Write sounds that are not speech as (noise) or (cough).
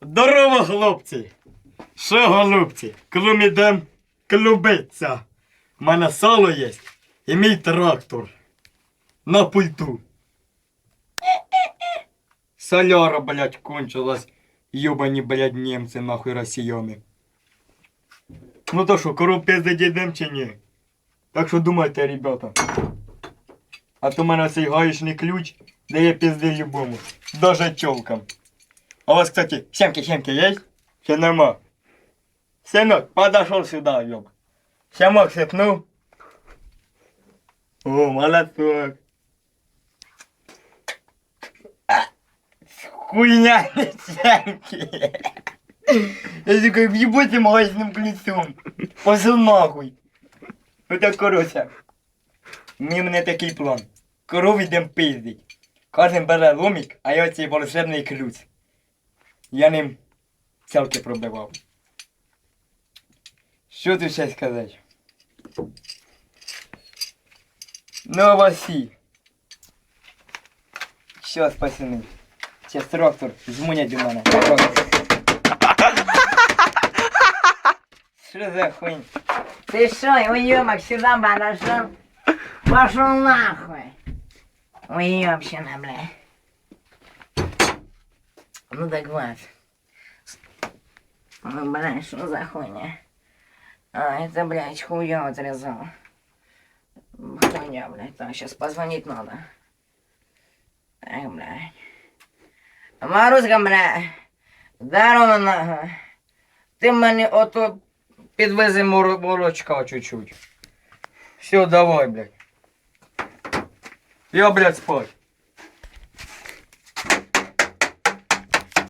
Здорово, хлопці! Що, голубці, клум ідем клубиться. У мене сало є і мій трактор. На пульту. Соляра, блядь, кончилась. Ёбані, блядь, німці, нахуй росіяни. Ну то що, коров пиздить ідем чи ні? Так що думайте, ребята. А то в мене цей гаїчний ключ дає пизди любому. Даже тёлкам. А у вас, кстати, семки-семки есть? Все нема. Семек, подошел сюда, ёб. Семок сыпнул. О, молоток. А, Хуйня, (laughs) не семки. Я такой, въебайте магазинным ключом. Пошел нахуй. Ну так, короче. Мені мене такий план. Коров йдем пиздить. Кожен бере ломик, а я цей волшебний ключ. Я ним цілки пробивав. Що тут ще сказати? Ну, Васі. Що, пацани? Сейчас трактор дзвонять до мене. Що за хуйня? Ты что, уёбок, сюда подошел? Пошел нахуй. Уёбщина, бля. Ну так вот. Ну, бля, что за хуйня? А, это, блядь, хуя отрезал. Хуйня, блядь, так, сейчас позвонить надо. Так, блядь. Маруська, блядь. Здорово, нахуй. Ти мені ото підвези молочка чуть-чуть. Все, давай, блядь. Я, блядь, спать.